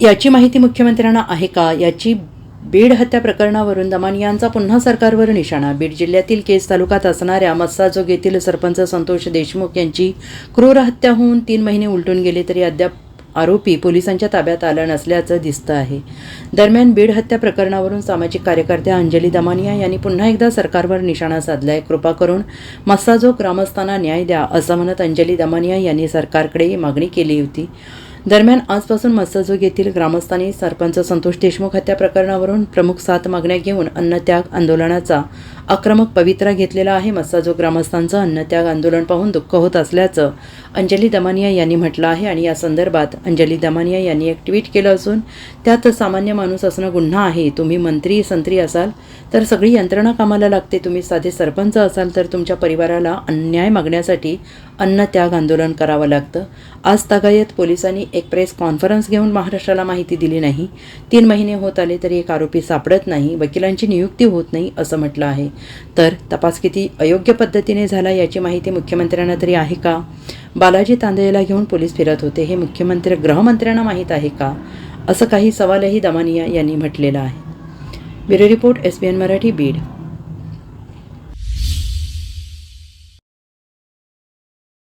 याची माहिती मुख्यमंत्र्यांना आहे का? याची बीड हत्या प्रकरणावरून दमानियांचा पुन्हा सरकारवर निशाणा. बीड जिल्ह्यातील केस तालुक्यात असणाऱ्या मस्साजोग येथील सरपंच संतोष देशमुख यांची क्रूर हत्या होऊन तीन महिने उलटून गेले तरी अद्याप आरोपी पोलिसांच्या ताब्यात आला नसल्याचं दिसतं आहे. दरम्यान बीड हत्या प्रकरणावरून सामाजिक कार्यकर्त्या अंजली दमानिया यांनी पुन्हा एकदा सरकारवर निशाणा साधलाय. कृपा करून मस्साजोग ग्रामस्थांना न्याय द्या असं म्हणत अंजली दमानिया यांनी सरकारकडे मागणी केली होती. दरम्यान आजपासून मत्स्यजोग येथील ग्रामस्थांनी सरपंच संतोष देशमुख हत्या प्रकरणावरून प्रमुख सात मागण्या घेऊन अन्नत्याग आंदोलनाचा आक्रमक पवित्रा घेतलेला आहे. मत्स्यजोग ग्रामस्थांचं अन्नत्याग आंदोलन पाहून दुःख होत असल्याचं अंजली दमानिया यांनी म्हटलं आहे आणि या संदर्भात अंजली दमानिया यांनी एक ट्विट केलं असून त्यात सामान्य माणूस असणं गुन्हा आहे. तुम्ही मंत्री संत्री असाल तर सगळी यंत्रणा कामाला लागते. तुम्ही साधे सरपंच असाल तर तुमच्या परिवाराला अन्याय मागण्यासाठी अन्नत्याग आंदोलन करावं लागतं. आज तागायत पोलिसांनी एक प्रेस कॉन्फरन्स घेऊन महाराष्ट्राला माहिती दिली नाही. तीन महिने होत आले तरी एक आरोपी सापडत नाही. वकिलांची नियुक्ती होत नाही असं म्हटलं आहे. तर तपास किती अयोग्य पद्धतीने झाला याची माहिती मुख्यमंत्र्यांना तरी आहे का? बालाजी तांदळेला घेऊन पोलीस फिरत होते हे मुख्यमंत्री गृहमंत्र्यांना माहीत आहे का? असं काही सवालही दमानिया यांनी म्हटलेलं आहे. Bureau report S B N Marathi Beed.